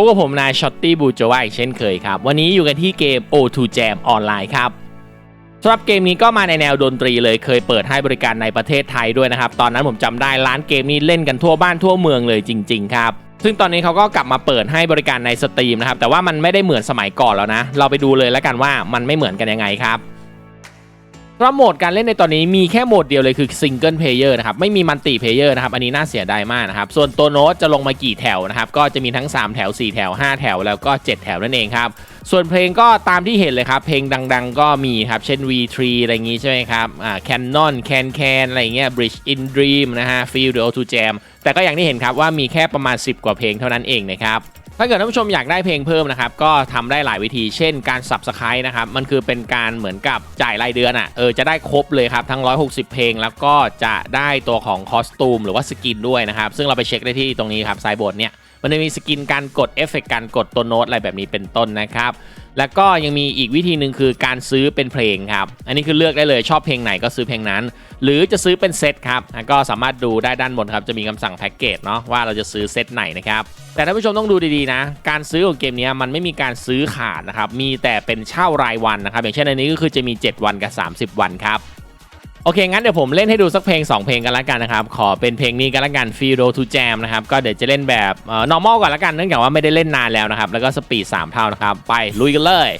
บกับผมนายช็อตตี้บูโจวาอีกเช่นเคยครับ วันนี้อยู่กันที่เกม O2 Jam ออนไลน์ครับสำหรับเกมนี้ก็มาในแนวดนตรีเลยเคยเปิดให้บริการในประเทศไทยด้วยนะครับ ตอนนั้นผมจำได้ร้านเกมนี้เล่นกันทั่วบ้านทั่วเมืองเลยจริง ๆ ครับ ซึ่งตอนนี้เขาก็กลับมาเปิดให้บริการในสตรีมนะครับแต่ว่ามันไม่ได้เหมือนสมัยก่อนแล้วนะ เราไปดูเลยแล้วกันว่ามันไม่เหมือนกันยังไงครับ ราะโหมดการเล่นในตอนนี้มีแค่โหมดเดียวเลยคือซิงเกิลเพลเยอร์นะครับไม่มีมัลติเพลเยอร์นะครับอันนี้น่าเสียดายมากนะครับส่วนตัวโน้ตจะลงมากี่แถวนะครับก็จะมีทั้ง 3 แถว 4 แถว 5 แถวแล้วก็ 7 แถวนั่นเองครับส่วนเพลงก็ตามที่เห็นเลยครับเพลงดังๆ ก็มีครับเช่น V3 อะไรอย่างงี้ใช่ไหมครับอ่า Canon Can Can อะไรอย่างเงี้ย Bridge in Dream นะฮะ Feel the O2 Jam แต่ก็อย่างที่เห็นครับว่ามีแค่ประมาณ 10 กว่าเพลงเท่านั้นเองนะครับ ถ้าเกิดท่านผู้ชมอยากได้เพลงเพิ่มนะครับ ก็ทำได้หลายวิธี เช่นการ s u b สไคร b e นะครับ มันคือเป็นการเหมือนกับจ่ายรายเดือนอะ เออ จะได้ครบเลยครับ ทั้ง 160 เพลง แล้วก็จะได้ตัวของคอสตูมหรือว่าสกินด้วยนะครับ ซึ่งเราไปเช็คได้ที่ตรงนี้ครับไซบอร์ดเนี่ยมันจะมีสกินการกดเอฟเฟกต์การกดตัวโน้ตอะไรแบบนี้เป็นต้นนะครับ แล้วก็ยังมีอีกวิธีหนึ่งคือการซื้อเป็นเพลงครับ อันนี้คือเลือกได้เลยชอบเพลงไหนก็ซื้อเพลงนั้น หรือจะซื้อเป็นเซตครับ ก็สามารถดูได้ด้านบนครับ จะมีคำสั่งแพ็กเกจเนาะว่าเราจะซื้อเซตไหนนะครับ แต่ท่านผู้ชมต้องดูดีๆนะ การซื้อของเกมนี้มันไม่มีการซื้อขาดนะครับ มีแต่เป็นเช่ารายวันนะครับ อย่างเช่นอันนี้ก็คือจะมี 7 วันกับ 30 วันครับ อเค งั้นเดี๋ยวผมเล่นให้ดูสักเพลง 2 เพลงกันละกันนะครับ ขอเป็นเพลงนี้กันละกัน Feel to Jam นะครับ ก็เดี๋ยวจะเล่นแบบเอ่อ normal ก่อนละกัน เนื่องจากว่าไม่ได้เล่นนานแล้วนะครับ แล้วก็สปีด3เท่านะครับ ไปลุยกันเลย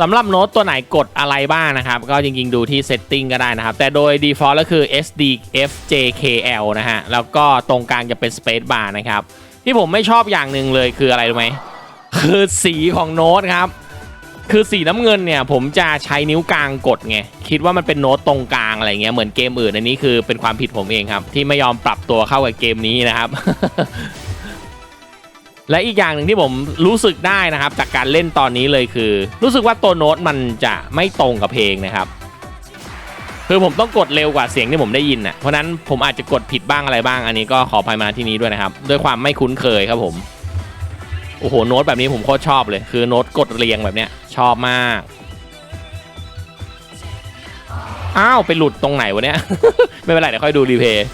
สำหรับโน้ตตัวไหนกดอะไรบ้างนะครับ ก็จริง ๆ ดูที่ setting ก็ได้นะครับ แต่โดย default ก็คือ SD F J K L นะฮะ แล้วก็ตรงกลางจะเป็น space bar นะครับ ที่ผมไม่ชอบอย่างหนึ่งเลยคืออะไรรู้ไหมคือสีของโน้ตครับ คือสีน้ำเงินเนี่ยผมจะใช้นิ้วกลางกดไงคิดว่ามันเป็นโน้ตตรงกลางอะไรเงี้ยเหมือนเกมอื่นอันนี้คือเป็นความผิดผมเองครับ ที่ไม่ยอมปรับตัวเข้ากับเกมนี้นะครับ และอีกอย่างหนึ่งที่ผมรู้สึกได้นะครับ จากการเล่นตอนนี้เลยคือ รู้สึกว่าตัวโน้ตมันจะไม่ตรงกับเพลงนะครับคือผมต้องกดเร็วกว่าเสียงที่ผมได้ยินน่ะเพราะนั้นผมอาจจะกดผิดบ้างอะไรบ้างอันนี้ก็ขออภัยมาที่นี้ด้วยนะครับ ด้วยความไม่คุ้นเคยครับผม โอ้โหโน้ตแบบนี้ผมโคตรชอบเลย คือโน้ตกดเรียงแบบเนี้ยชอบมาก อ้าวไปหลุดตรงไหนวะเนี่ยไม่เป็นไรเดี๋ยวค่อยดูรีเพย์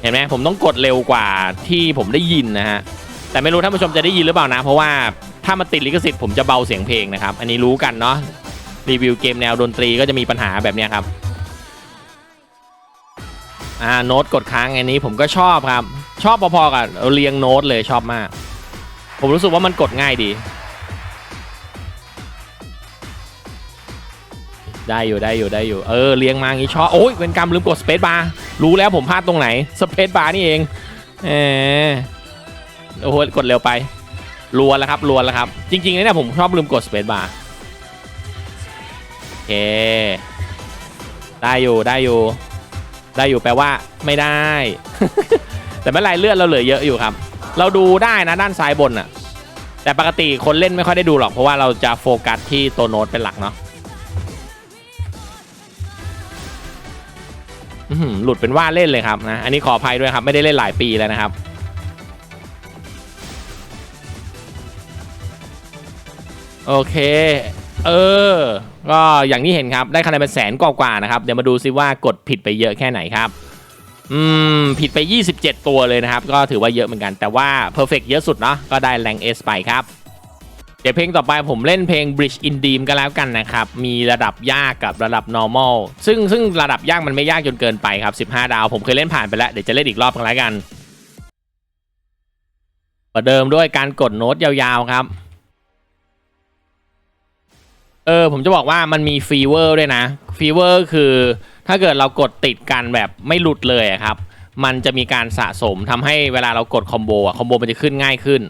เห็นไหมผมต้องกดเร็วกว่าที่ผมได้ยินนะฮะ แต่ไม่รู้ท่านผู้ชมจะได้ยินหรือเปล่านะ เพราะว่าถ้ามันติดลิขสิทธิ์ผมจะเบาเสียงเพลงนะครับ อันนี้รู้กันเนาะรีวิวเกมแนวดนตรีก็จะมีปัญหาแบบเนี้ยครับอ่าโน้ตกดค้างอันนี้ผมก็ชอบครับ ชอบพอๆกับเรียงโน้ตเลยชอบมาก ผมรู้สึกว่ามันกดง่ายดี ได้อยู่ได้อยู่ได้อยู่ เออเรียงมางี้ชอบ โอ้ยเป็นกรรมลืมกดสเปซบาร์รู้แล้วผมพลาดตรงไหนสเปซบาร์นี่เองเออโอ้โหกดเร็วไปรัวแล้วครับรัวแล้วครับ จริงๆเนี่ยผมชอบลืมกดสเปซบาร์โอเค ได้อยู่ได้อยู่ ได้อยู่แปลว่าไม่ได้ แต่ไม่ไรเลือดเราเหลือเยอะอยู่ครับ เราดูได้นะด้านซ้ายบนอะแต่ปกติคนเล่นไม่ค่อยได้ดูหรอกเพราะว่าเราจะโฟกัสที่ตัวโน้ตเป็นหลักเนาะอื้อหือหลุดเป็นว่าเล่นเลยครับนะอันนี้ขออภัยด้วยครับ ไม่ได้เล่นหลายปีแล้วนะครับโอเค เออ ก็อย่างที่เห็นครับ ได้คะแนนเป็นแสนกว่าๆนะครับ เดี๋ยวมาดูซิว่ากดผิดไปเยอะแค่ไหนครับ อืม ผิดไป 27 ตัวเลยนะครับ ก็ถือว่าเยอะเหมือนกัน แต่ว่า Perfect เยอะสุดเนาะก็ได้แรง S ไปครับ เดี๋ยวเพลงต่อไปผมเล่นเพลง Bridge in Dream กันแล้วกันนะครับ มีระดับยากกับระดับ normal ซึ่งซึ่งระดับยากมันไม่ยากจนเกินไปครับ 15 ดาว ผมเคยเล่นผ่านไปแล้ว เดี๋ยวจะเล่นอีกรอบกันแล้วกันประเดิมด้วยการกดโน้ตยาวๆครับ เออผมจะบอกว่ามันมีฟีเวอร์ด้วยนะฟีเวอร์คือถ้าเกิดเรากดติดกันแบบไม่หลุดเลยอะครับ มันจะมีการสะสมทำให้เวลาเรากดคอมโบอะคอมโบมันจะขึ้นง่ายขึ้น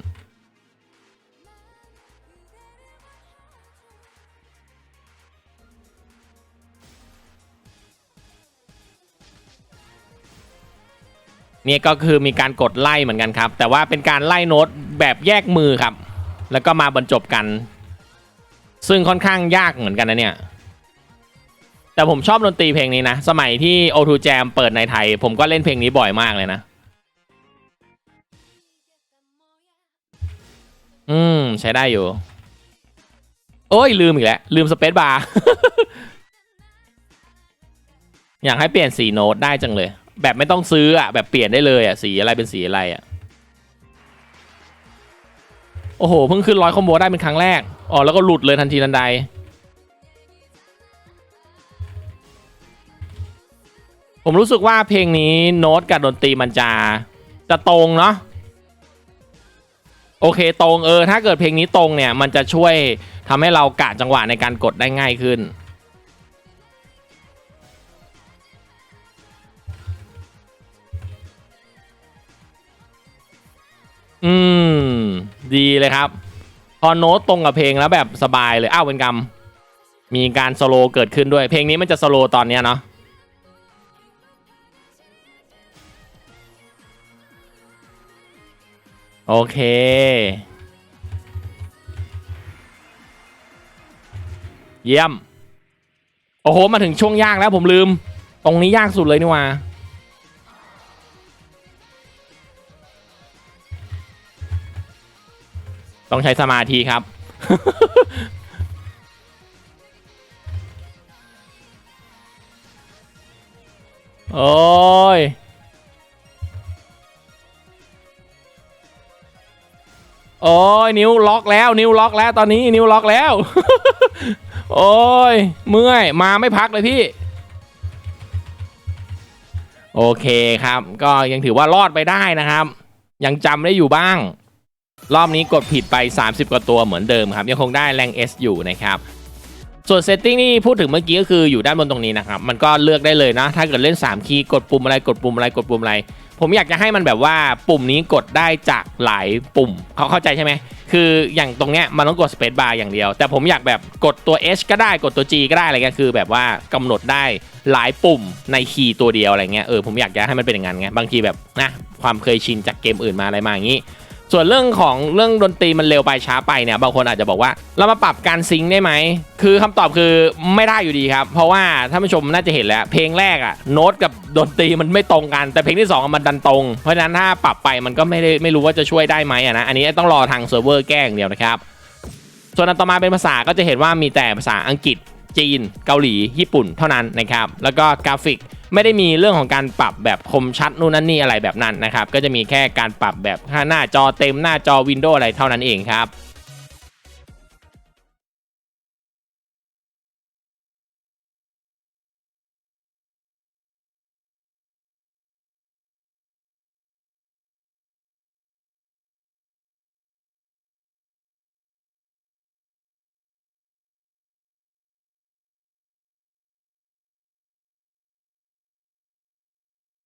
เนี่ยก็คือมีการกดไล่เหมือนกันครับ แต่ว่าเป็นการไล่โน้ตแบบแยกมือครับ แล้วก็มาบรรจบกัน ซึ่งค่อนข้างยากเหมือนกันนะเนี่ย แต่ผมชอบดนตรีเพลงนี้นะ สมัยที่ O2 Jam เปิดในไทย ผมก็เล่นเพลงนี้บ่อยมากเลยนะ อืม ใช้ได้อยู่ โอ้ย ลืมอีกแล้ว ลืมสเปซบาร์ อยากให้เปลี่ยนสีโน้ตได้จังเลย แบบไม่ต้องซื้ออะ แบบเปลี่ยนได้เลยอะ สีอะไรเป็นสีอะไรอะ โอ้โห เพิ่งขึ้นร้อยคอมโบได้เป็นครั้งแรก อ๋อ แล้วก็หลุดเลยทันทีทันใด ผมรู้สึกว่าเพลงนี้โน้ตกับดนตรีมันจะ จะตรงเนาะ โอเคตรงเออ ถ้าเกิดเพลงนี้ตรงเนี่ย มันจะช่วยทำให้เรากะจังหวะในการกดได้ง่ายขึ้นอืม ดีเลยครับ พอโน้ตตรงกับเพลงแล้วแบบสบายเลยอ้าวเป็นกรรม มีการสโลเกิดขึ้นด้วย เพลงนี้มันจะสโลตอนเนี้ยเนาะโอเค เยี่ยม โอ้โห มาถึงช่วงยากแล้วผมลืม ตรงนี้ยากสุดเลยนี่ว่า ต้องใช้สมาธิครับ โอ้ยโอ้ยนิ้วล็อกแล้วนิ้วล็อกแล้วตอนนี้นิ้วล็อกแล้ว โอ้ยเมื่อยมาไม่พักเลยพี่ โอเคครับ ก็ยังถือว่ารอดไปได้นะครับ ยังจำได้อยู่บ้าง รอบนี้กดผิดไป 30 กว่าตัวเหมือนเดิมครับ ยังคงได้แรง S อยู่นะครับ ส่วนเซตติ้งนี่พูดถึงเมื่อกี้ก็คืออยู่ด้านบนตรงนี้นะครับ มันก็เลือกได้เลยนะ ถ้าเกิดเล่น 3 คีย์กดปุ่มอะไรกดปุ่มอะไรกดปุ่มอะไร ผมอยากจะให้มันแบบว่าปุ่มนี้กดได้จากหลายปุ่มเขาเข้าใจใช่ไหมคืออย่างตรงเนี้ยมันต้องกด Space Bar อย่างเดียว แต่ผมอยากแบบกดตัว H ก็ได้กดตัว G ก็ได้อะไรเงี้ยคือ แบบว่ากำหนดได้หลายปุ่มในคีย์ตัวเดียวอะไรเงี้ยเออผมอยากจะให้มันเป็นอย่างนั้นไงบางทีแบบนะความเคยชินจากเกมอื่นมาอะไรมาอย่างนี้ ส่วนเรื่องของเรื่องดนตรีมันเร็วไปช้าไปเนี่ยบางคนอาจจะบอกว่า เรามาปรับการซิงค์ได้ไหม คือคำตอบคือไม่ได้อยู่ดีครับ เพราะว่าท่านผู้ชมน่าจะเห็นแล้ว เพลงแรกอะโน้ตกับดนตรีมันไม่ตรงกัน แต่เพลงที่สองมันดันตรง เพราะฉะนั้นถ้าปรับไปมันก็ไม่ได้ไม่รู้ว่าจะช่วยได้ไหมอะนะอันนี้ต้องรอทางเซิร์ฟเวอร์แก้อย่างเดียวนะครับส่วนอันต่อมาเป็นภาษาก็จะเห็นว่ามีแต่ภาษาอังกฤษจีน เกาหลี ญี่ปุ่นเท่านั้นนะครับแล้วก็กราฟิก ไม่ได้มีเรื่องของการปรับแบบคมชัดนู่นนั่นนี่อะไรแบบนั้นนะครับ ก็จะมีแค่การปรับแบบหน้าจอเต็มหน้าจอวินโดว์อะไรเท่านั้นเองครับ